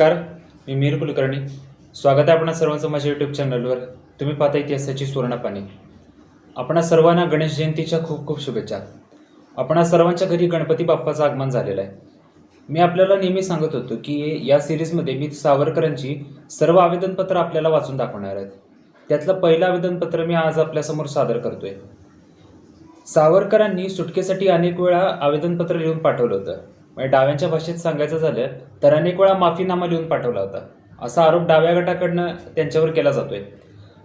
Car मी मीर कुलकर्णी. स्वागत आहे आपणा सर्वांचं माझ्या यूट्यूब चॅनलवर तुम्ही पाहता इतिहासाची सुवर्णपाने. आपणा सर्वांना गणेश जयंतीच्या खूप खूप शुभेच्छा. आपणा सर्वांच्या घरी गणपती बाप्पाचं आगमन झालेलं आहे. मी आपल्याला नेहमी सांगत होतो की या सिरीजमध्ये मी सावरकरांची सर्व आवेदनपत्र आपल्याला वाचून दाखवणार आहेत. त्यातलं पहिलं आवेदनपत्र मी आज आपल्यासमोर सादर करतोय. सावरकरांनी सुटकेसाठी अनेक वेळा आवेदनपत्र लिहून पाठवलं होतं. म्हणजे डाव्यांच्या भाषेत सांगायचं झालं तर अनेक वेळा माफीनामा लिहून पाठवला होता. असा आरोप डाव्या गटाकडनं त्यांच्यावर केला जातोय.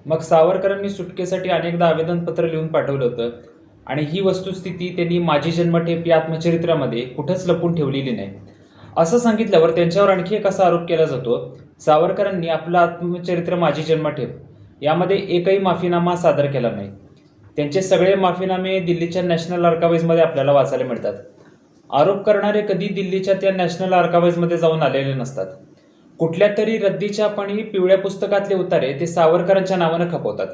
मग सावरकरांनी सुटकेसाठी अनेकदा आवेदनपत्र लिहून पाठवलं होतं आणि ही वस्तुस्थिती त्यांनी माझी जन्मठेप या आत्मचरित्रामध्ये कुठंच लपून ठेवलेली नाही. असं सांगितल्यावर त्यांच्यावर आणखी एक असा आरोप केला जातो सावरकरांनी आपलं आत्मचरित्र माझी जन्मठेप यामध्ये एकही माफीनामा सादर केला नाही. त्यांचे सगळे माफीनामे दिल्लीच्या नॅशनल आर्कावाईजमध्ये आपल्याला वाचायला मिळतात. आरोप करणारे कधी दिल्लीच्या त्या नॅशनल आर्कावाईजमध्ये जाऊन आलेले नसतात. कुठल्या तरी रद्दीच्या पाणी पिवळ्या पुस्तकातले उतारे ते सावरकरांच्या नावानं खपवतात.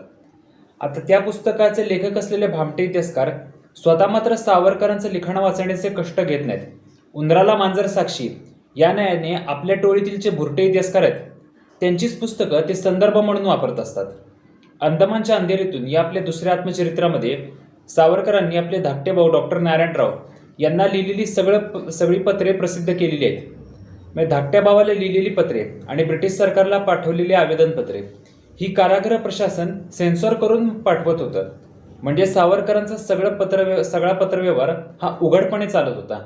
आता त्या पुस्तकाचे लेखक असलेले भामटे इतिहासकार स्वतः मात्र सावरकरांचं लिखाण वाचण्याचे कष्ट घेत नाहीत. उंदराला मांजर साक्षी या न्यायाने आपल्या टोळीतील जे भुरटे इतिहासकार आहेत त्यांचीच पुस्तकं ते संदर्भ म्हणून वापरत असतात. अंदमानच्या अंधेरीतून या आपल्या दुसऱ्या आत्मचरित्रामध्ये सावरकरांनी आपले धाकटे भाऊ डॉक्टर नारायणराव यांना लिहिलेली सगळं सगळी पत्रे प्रसिद्ध केलेली आहेत. म्हणजे धाकट्या भावाला लिहिलेली पत्रे आणि ब्रिटिश सरकारला पाठवलेली आवेदनपत्रे. ही कारागृह प्रशासन सेन्सॉर करून पाठवत होतं. म्हणजे सावरकरांचा सगळं पत्र सगळा पत्रव्यवहार हा उघडपणे चालत होता.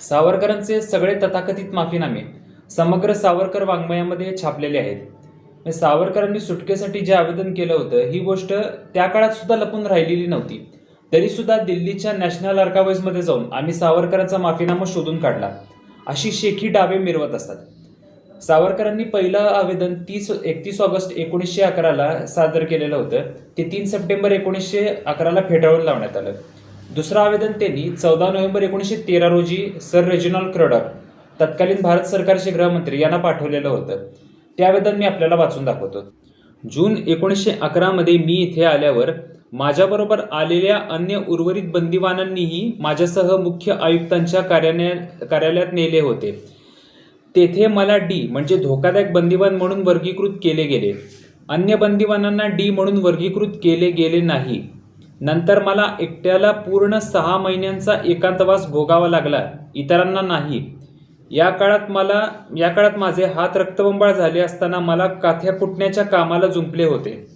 सावरकरांचे सगळे तथाकथित माफीनामे समग्र सावरकर वाङ्मयामध्ये छापलेले आहेत. म्हणजे सावरकरांनी सुटकेसाठी जे आवेदन केलं होतं ही गोष्ट त्या काळात सुद्धा लपून राहिलेली नव्हती. तरी सुद्धा दिल्लीच्या नॅशनल आर्कावाईजमध्ये जाऊन आम्ही सावरकरांचा माफीनामा शोधून काढला. अशी शेखी डावे मिरवत असतात. सावरकरांनी पहिलं आवेदन तीस एकतीस ऑगस्ट एकोणीसशे अकराला सादर केलेलं होतं. ते तीन सप्टेंबर एकोणीसशे अकराला फेटाळून लावण्यात आलं. दुसरं आवेदन त्यांनी चौदा नोव्हेंबर एकोणीसशे तेरा रोजी सर रेजिनॉल क्रॉडक तत्कालीन भारत सरकारचे गृहमंत्री यांना पाठवलेलं होतं. ते आवेदन मी आपल्याला वाचून दाखवतो. जून एकोणीसशे अकरामध्ये मी इथे आल्यावर माझ्याबरोबर आलेल्या अन्य उर्वरित बंदिवानांनीही माझ्यासह मुख्य आयुक्तांच्या कार्यालय कार्यालयात नेले होते. तेथे मला डी म्हणजे धोकादायक बंदिवान म्हणून वर्गीकृत केले गेले. अन्य बंदिवानांना डी म्हणून वर्गीकृत केले गेले नाही. नंतर मला एकट्याला पूर्ण सहा महिन्यांचा एकांतवास भोगावा लागला. इतरांना नाही. या काळात मला या काळात माझे हात रक्तबंबाळ झाले असताना मला काथ्या फुटण्याच्या कामाला जुंपले होते.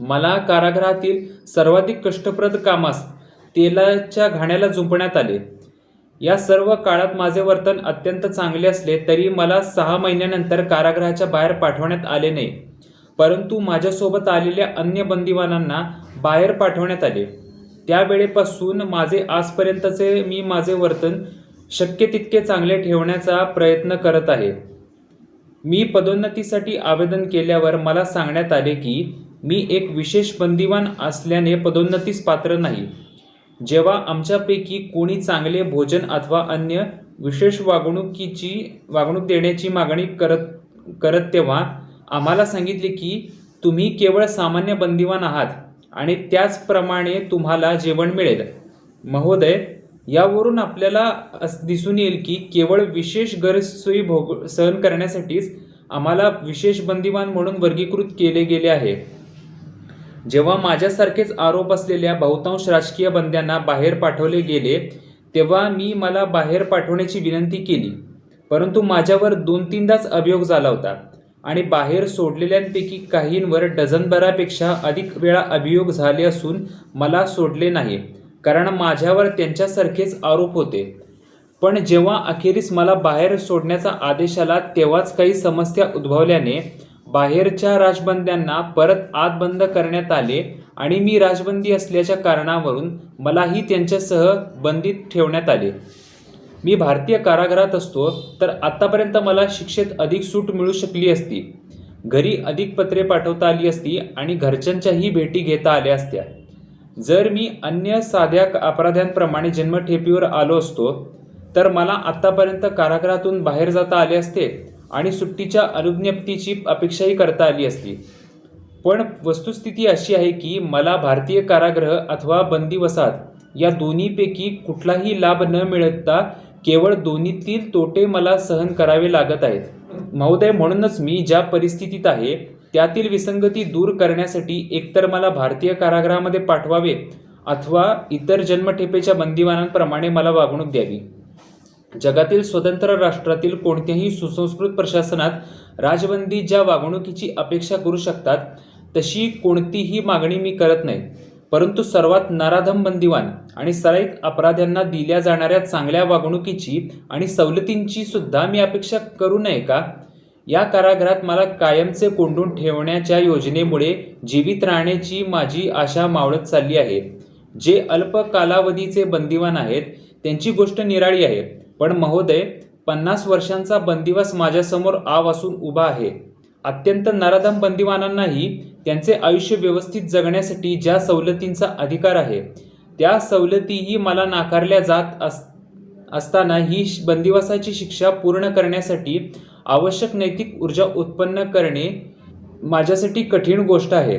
मला कारागृहातील सर्वाधिक कष्टप्रद कामास तेलाच्या घाण्याला झुंपण्यात आले. या सर्व काळात माझे वर्तन अत्यंत चांगले असले तरी मला सहा महिन्यानंतर कारागृहाच्या बाहेर पाठवण्यात आले नाही. परंतु माझ्यासोबत आलेल्या अन्य बंदिवानांना बाहेर पाठवण्यात आले. त्यावेळेपासून माझे आजपर्यंतचे मी माझे वर्तन शक्य तितके चांगले ठेवण्याचा प्रयत्न करत आहे. मी पदोन्नतीसाठी आवेदन केल्यावर मला सांगण्यात आले की मी एक विशेष बंदिवान असल्याने पदोन्नतीस पात्र नाही. जेव्हा आमच्यापैकी कोणी चांगले भोजन अथवा अन्य विशेष वागणुकीची वागणूक देण्याची मागणी करत करत तेव्हा आम्हाला सांगितले की तुम्ही केवळ सामान्य बंदिवान आहात आणि त्याचप्रमाणे तुम्हाला जेवण मिळेल. महोदय यावरून आपल्याला दिसून येईल की केवळ विशेष गैरसोयी भोग सहन करण्यासाठीच आम्हाला विशेष बंदिवान म्हणून वर्गीकृत केले गेले आहे. जेव्हा माझ्यासारखेच आरोप असलेल्या बहुतांश राजकीय बंद्यांना बाहेर पाठवले गेले तेव्हा मी मला बाहेर पाठवण्याची विनंती केली. परंतु माझ्यावर दोन तीनदाच अभियोग झाला होता आणि बाहेर सोडलेल्यांपैकी काहींवर डझनभरापेक्षा अधिक वेळा अभियोग झाले असून मला सोडले नाही कारण माझ्यावर त्यांच्यासारखेच आरोप होते. पण जेव्हा अखेरीस मला बाहेर सोडण्याचा आदेश आला तेव्हाच काही समस्या उद्भवल्याने बाहेरच्या राजबंद्यांना परत आत बंद करण्यात आले आणि मी राजबंदी असल्याच्या कारणावरून मलाही त्यांच्यासह बंदीत ठेवण्यात आले. मी भारतीय कारागृहात असतो तर आत्तापर्यंत मला शिक्षेत अधिक सूट मिळू शकली असती. घरी अधिक पत्रे पाठवता आली असती आणि घरच्यांच्याही भेटी घेता आल्या असत्या. जर मी अन्य साध्या अपराध्यांप्रमाणे जन्मठेपीवर आलो असतो तर मला आत्तापर्यंत कारागृहातून बाहेर जाता आले असते. आणि सुट्टीच्या अनुज्ञप्तीची अपेक्षाही करता आली असती. पण वस्तुस्थिती अशी आहे की मला भारतीय कारागृह अथवा बंदी वसाहत या दोन्हीपैकी कुठलाही लाभ न मिळता केवळ दोन्हीतील तोटे मला सहन करावे लागत आहेत. महोदय म्हणूनच मी ज्या परिस्थितीत आहे त्यातील विसंगती दूर करण्यासाठी एकतर मला भारतीय कारागृहामध्ये पाठवावे अथवा इतर जन्मठेपेच्या बंदिवानांप्रमाणे मला वागणूक द्यावी. जगातील स्वतंत्र राष्ट्रातील कोणत्याही सुसंस्कृत प्रशासनात राजबंदी ज्या वागणुकीची अपेक्षा करू शकतात तशी कोणतीही मागणी मी करत नाही. परंतु सर्वात नराधम बंदिवान आणि सराईत अपराध्यांना दिल्या जाणाऱ्या चांगल्या वागणुकीची आणि सवलतींची सुद्धा मी अपेक्षा करू नये का? या कारागृहात मला कायमचे कोंडून ठेवण्याच्या योजनेमुळे जीवित राहण्याची माझी आशा मावळत चालली आहे. जे अल्प कालावधीचे बंदिवान आहेत त्यांची गोष्ट निराळी आहे. पण महोदय पन्नास वर्षांचा बंदिवास माझ्यासमोर आव असून उभा आहे. अत्यंत नराधम बंदिवानांनाही त्यांचे आयुष्य व्यवस्थित जगण्यासाठी ज्या सवलतींचा अधिकार आहे त्या सवलतीही मला नाकारल्या जात अस असताना ही बंदिवासाची शिक्षा पूर्ण करण्यासाठी आवश्यक नैतिक ऊर्जा उत्पन्न करणे माझ्यासाठी कठीण गोष्ट आहे.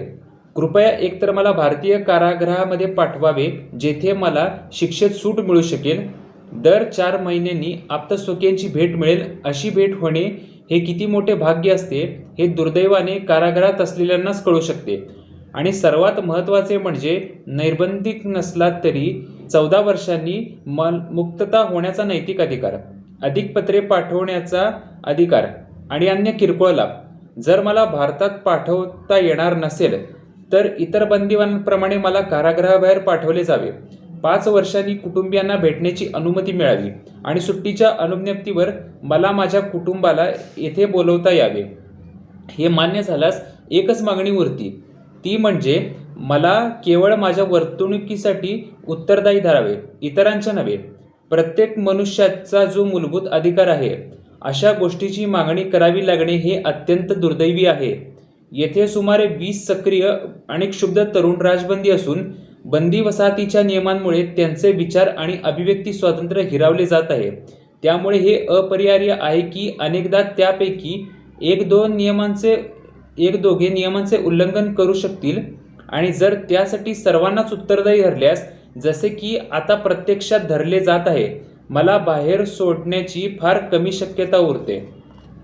कृपया एकतर मला भारतीय कारागृहामध्ये पाठवावे जेथे मला शिक्षेत सूट मिळू शकेल दर चार महिन्यांनी आप्तस्वकीयांची भेट मिळेल अशी भेट होणे हे किती मोठे भाग्य असते हे दुर्दैवाने कारागृहात असलेल्यांनाच कळू शकते. आणि सर्वात महत्त्वाचे म्हणजे नैर्बंधिक नसला तरी चौदा वर्षांनी मल मुक्तता होण्याचा नैतिक अधिकार अधिक पत्रे पाठवण्याचा अधिकार आणि अन्य किरकोळ लाभ. जर मला भारतात पाठवता येणार नसेल तर इतर बंदिवांप्रमाणे मला कारागृहाबाहेर पाठवले जावे. पाच वर्षांनी कुटुंबियांना भेटण्याची अनुमती मिळावी आणि सुट्टीच्या अनुज्ञप्तीवर मला माझ्या कुटुंबाला येथे बोलवता यावे. हे मान्य झाल्यास एकच मागणी उरती. ती म्हणजे मला केवळ माझ्या वर्तणुकीसाठी उत्तरदायी धरावे इतरांच्या नव्हे प्रत्येक मनुष्याचा जो मूलभूत अधिकार आहे अशा गोष्टीची मागणी करावी लागणे हे अत्यंत दुर्दैवी आहे. येथे सुमारे वीस सक्रिय आणि क्षुब्ध तरुण राजबंदी असून बंदी वसाहतीच्या नियमांमुळे त्यांचे विचार आणि अभिव्यक्ती स्वातंत्र्य हिरावले जात आहे. त्यामुळे हे अपरिहार्य आहे की अनेकदा त्यापैकी एक दोन नियमांचे एक दोघे नियमांचे उल्लंघन करू शकतील. आणि जर त्यासाठी सर्वांनाच उत्तरदायी धरल्यास जसे की आता प्रत्यक्षात धरले जात आहे मला बाहेर सोडण्याची फार कमी शक्यता उरते.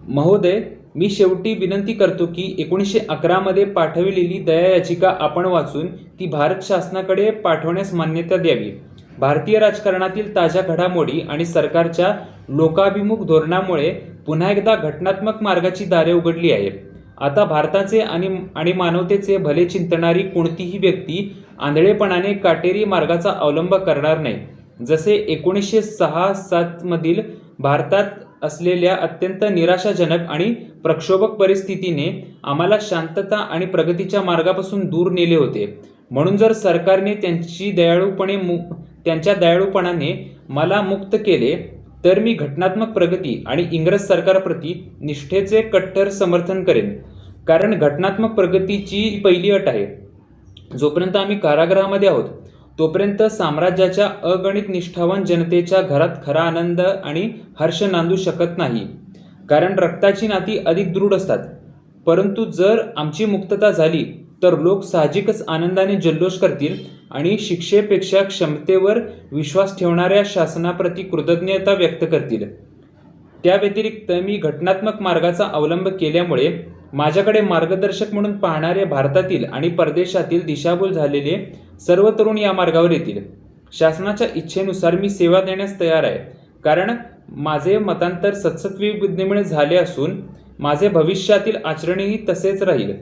महोदय मी शेवटी विनंती करतो की एकोणीसशे अकरामध्ये पाठविलेली दया याचिका आपण वाचून ती भारत शासनाकडे पाठवण्यास मान्यता द्यावी. भारतीय राजकारणातील ताज्या घडामोडी आणि सरकारच्या लोकाभिमुख धोरणामुळे पुन्हा एकदा घटनात्मक मार्गाची दारे उघडली आहेत. आता भारताचे आणि आणि मानवतेचे भले चिंतणारी कोणतीही व्यक्ती आंधळेपणाने काटेरी मार्गाचा अवलंब करणार नाही. जसे एकोणीसशे सहा सातमधील भारतात असलेल्या अत्यंत निराशाजनक आणि प्रक्षोभक परिस्थितीने आम्हाला शांतता आणि प्रगतीच्या मार्गापासून दूर नेले होते. म्हणून जर सरकारने त्यांची दयाळूपणे मु त्यांच्या दयाळूपणाने मला मुक्त केले तर मी घटनात्मक प्रगती आणि इंग्रज सरकारप्रती निष्ठेचे कट्टर समर्थन करेन. कारण घटनात्मक प्रगतीची पहिली अट आहे. जोपर्यंत आम्ही कारागृहामध्ये आहोत तोपर्यंत साम्राज्याच्या अगणित निष्ठावान जनतेच्या घरात खरा आनंद आणि हर्ष नांदू शकत नाही. कारण रक्ताची नाती अधिक दृढ असतात. परंतु जर आमची मुक्तता झाली तर लोक साहजिकच आनंदाने जल्लोष करतील आणि शिक्षेपेक्षा क्षमतेवर विश्वास ठेवणाऱ्या शासनाप्रती कृतज्ञता व्यक्त करतील. त्या व्यतिरिक्त मी घटनात्मक मार्गाचा अवलंब केल्यामुळे माझ्याकडे मार्गदर्शक म्हणून पाहणारे भारतातील आणि परदेशातील दिशाभूल झालेले सर्व तरुण या मार्गावर येतील. शासनाच्या इच्छेनुसार मी सेवा देण्यास तयार आहे. कारण माझे मतांतर सत्सत्वी झाले असून माझे भविष्यातील आचरणही तसेच राहील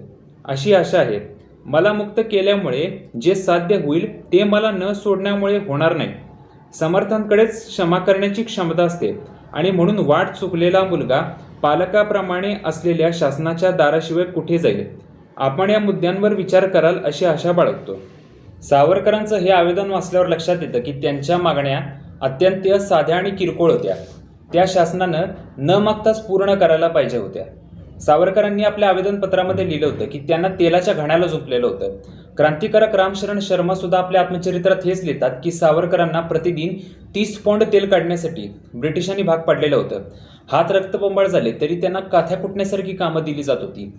अशी आशा आहे. मला मुक्त केल्यामुळे जे साध्य होईल ते मला न सोडण्यामुळे होणार नाही. समर्थांकडेच क्षमा करण्याची क्षमता असते आणि म्हणून वाट चुकलेला मुलगा पालकाप्रमाणे असलेल्या शासनाच्या दाराशिवाय कुठे जाईल? आपण या मुद्द्यांवर विचार कराल अशी आशा बाळगतो. सावरकरांचं हे आवेदन वाचल्यावर लक्षात येतं की त्यांच्या मागण्या अत्यंत साध्या आणि किरकोळ होत्या. त्या शासनानं न मागताच पूर्ण करायला पाहिजे होत्या. सावरकरांनी आपल्या आवेदनपत्रामध्ये लिहिलं होतं की त्यांना तेलाच्या घाण्याला झोपलेलं होतं. क्रांतिकारक रामशरण शर्मा सुद्धा आपल्या आत्मचरित्रात हेच लिहितात की सावरकरांना प्रतिदिन तीस पौंड तेल काढण्यासाठी ब्रिटिशांनी भाग पाडलेलं होतं. हात रक्तबंबाळ झाले तरी त्यांना काथ्या कुटण्यासारखी कामं दिली जात होती.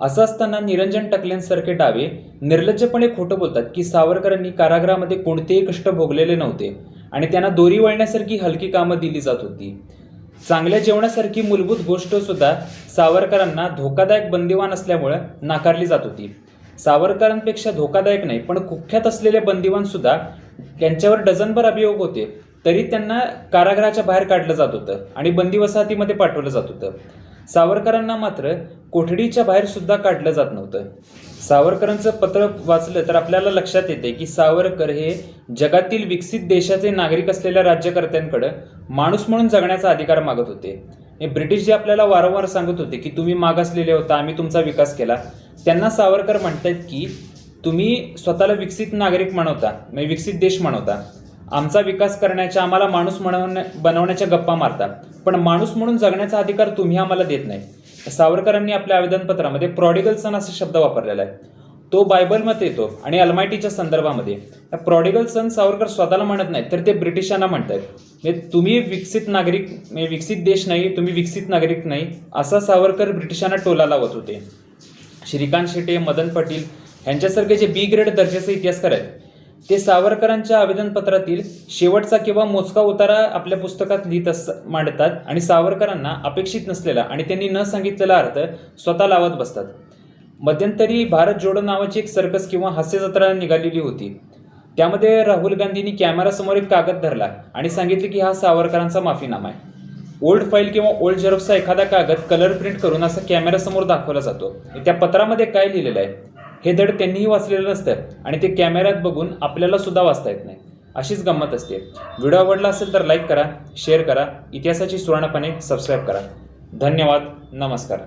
असं असताना निरंजन टकल्यांसारखे डावे निर्लज्जपणे खोटं बोलतात की सावरकरांनी कारागृहामध्ये कोणतेही कष्ट भोगलेले नव्हते. आणि त्यांना दोरी वळण्यासारखी हलकी कामं दिली जात होती. चांगल्या जेवणासारखी मूलभूत गोष्ट सुद्धा सावरकरांना धोकादायक बंदिवान असल्यामुळे नाकारली जात होती. सावरकरांपेक्षा धोकादायक नाही पण कुख्यात असलेले बंदिवान सुद्धा त्यांच्यावर डझनभर अभियोग होते तरी त्यांना कारागृहाच्या बाहेर काढलं जात होतं आणि बंदी वसाहतीमध्ये पाठवलं जात होतं. सावरकरांना मात्र कोठडीच्या बाहेर सुद्धा काढलं जात नव्हतं. सावरकरांचं पत्र वाचलं तर आपल्याला लक्षात येते की सावरकर हे जगातील विकसित देशाचे नागरिक असलेल्या राज्यकर्त्यांकडे माणूस म्हणून जगण्याचा अधिकार मागत होते. हे ब्रिटिश जे आपल्याला वारंवार सांगत होते की तुम्ही मागासलेले होता आम्ही तुमचा विकास केला. त्यांना सावरकर म्हणतात की तुम्ही स्वतःला विकसित नागरिक म्हणवता म्हणजे विकसित देश म्हणवता. आमचा विकास करण्याच्या आम्हाला माणूस म्हणवण्या बनवण्याच्या गप्पा मारता. पण माणूस म्हणून जगण्याचा अधिकार तुम्ही आम्हाला देत नाही. सावरकरांनी आपल्या आवेदनपत्रामध्ये प्रॉडिगल सन असा शब्द वापरलेला आहे. तो बायबलमध्ये येतो आणि अलमायटीच्या संदर्भामध्ये. प्रॉडिगल सन सावरकर स्वतःला म्हणत नाहीत तर ते ब्रिटिशांना म्हणत आहेत म्हणजे तुम्ही विकसित नागरिक म्हणजे विकसित देश नाही तुम्ही विकसित नागरिक नाही असा सावरकर ब्रिटिशांना टोला लावत होते. श्रीकांत शेटे मदन पाटील यांच्यासारखे जे बी ग्रेड दर्जाचे इतिहासकार आहेत ते सावरकरांच्या आवेदनपत्रातील शेवटचा किंवा मोजका उतारा आपल्या पुस्तकात लिहित अस मांडतात आणि सावरकरांना अपेक्षित नसलेला आणि त्यांनी न सांगितलेला अर्थ स्वतः लावत बसतात. मध्यंतरी भारत जोडो नावाची एक सर्कस किंवा हास्य जत्रा निघालेली होती. त्यामध्ये राहुल गांधींनी कॅमेरासमोर एक कागद धरला आणि सांगितले की हा सावरकरांचा माफीनामा आहे. ओल्ड फाईल किंवा ओल्ड झेरॉक्सचा एखादा कागद कलर प्रिंट करून असा कॅमेरासमोर दाखवला जातो. त्या पत्रामध्ये काय लिहिलेलं आहे? हे धड त्यांनीही वाचलेलं नसतं आणि ते कॅमेऱ्यात बघून आपल्याला सुद्धा वाचता येत नाही. अशीच गंमत असते. व्हिडिओ आवडला असेल तर लाईक करा शेअर करा इतिहासाची सुवर्णपणे सबस्क्राईब करा. धन्यवाद नमस्कार.